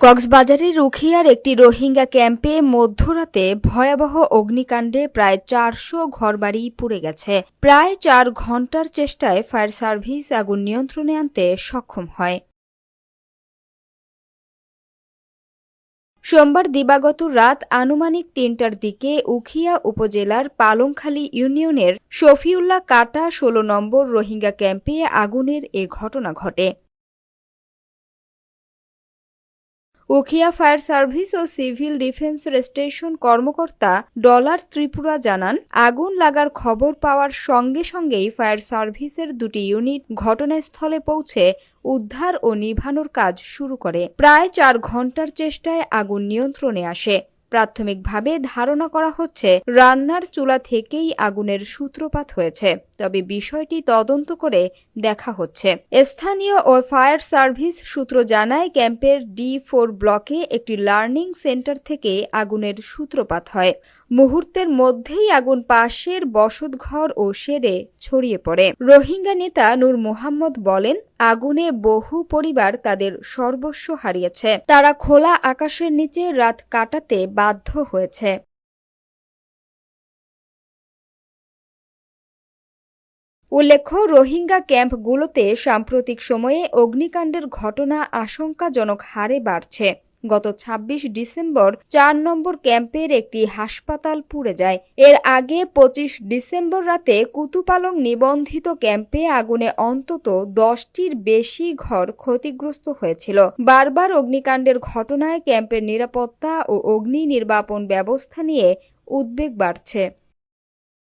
কক্সবাজারের রুখিয়ার একটি রোহিঙ্গা ক্যাম্পে মধ্যরাতে ভয়াবহ অগ্নিকাণ্ডে প্রায় চারশো ঘরবাড়ি পুড়ে গেছে। প্রায় চার ঘণ্টার চেষ্টায় ফায়ার সার্ভিস আগুন নিয়ন্ত্রণে আনতে সক্ষম হয়। সোমবার দিবাগত রাত আনুমানিক তিনটার দিকে উখিয়া উপজেলার পালংখালী ইউনিয়নের শফিউল্লাহ কাটা ষোলো নম্বর রোহিঙ্গা ক্যাম্পে আগুনের এ ঘটনা ঘটে। উখিয়া ফায়ার সার্ভিস ও সিভিল ডিফেন্স স্টেশন কর্মকর্তা ডলার ত্রিপুরা জানান, আগুন লাগার খবর পাওয়ার সঙ্গে সঙ্গেই ফায়ার সার্ভিসের দুটি ইউনিট ঘটনাস্থলে পৌঁছে উদ্ধার ও নিভানোর কাজ শুরু করে। প্রায় চার ঘণ্টার চেষ্টায় আগুন নিয়ন্ত্রণে আসে। প্রাথমিকভাবে ধারণা করা হচ্ছে রান্নার চুলা থেকেই আগুনের সূত্রপাত হয়েছে, তবে বিষয়টি তদন্ত করে দেখা হচ্ছে। স্থানীয় ও ফায়ার সার্ভিস সূত্র জানায়, ক্যাম্পের ডি ফোর ব্লকে একটি লার্নিং সেন্টার থেকে আগুনের সূত্রপাত হয়। মুহূর্তের মধ্যেই আগুন পাশের বসতঘর ও সেরে ছড়িয়ে পড়ে। রোহিঙ্গা নেতা নূর মোহাম্মদ বলেন, আগুনে বহু পরিবার তাদের সর্বস্ব হারিয়েছে। তারা খোলা আকাশের নিচে রাত কাটাতে বাধ্য হয়েছে। উল্লেখ্য, রোহিঙ্গা ক্যাম্পগুলোতে সাম্প্রতিক সময়ে অগ্নিকাণ্ডের ঘটনা আশঙ্কাজনক হারে বাড়ছে। গত ২৬ ডিসেম্বর চার নম্বর ক্যাম্পের একটি হাসপাতাল পুড়ে যায়। এর আগে ২৫ ডিসেম্বর রাতে কুতুপালং নিবন্ধিত ক্যাম্পে আগুনে অন্তত দশটির বেশি ঘর ক্ষতিগ্রস্ত হয়েছিল। বারবার অগ্নিকাণ্ডের ঘটনায় ক্যাম্পের নিরাপত্তা ও অগ্নি নির্বাপন ব্যবস্থা নিয়ে উদ্বেগ বাড়ছে।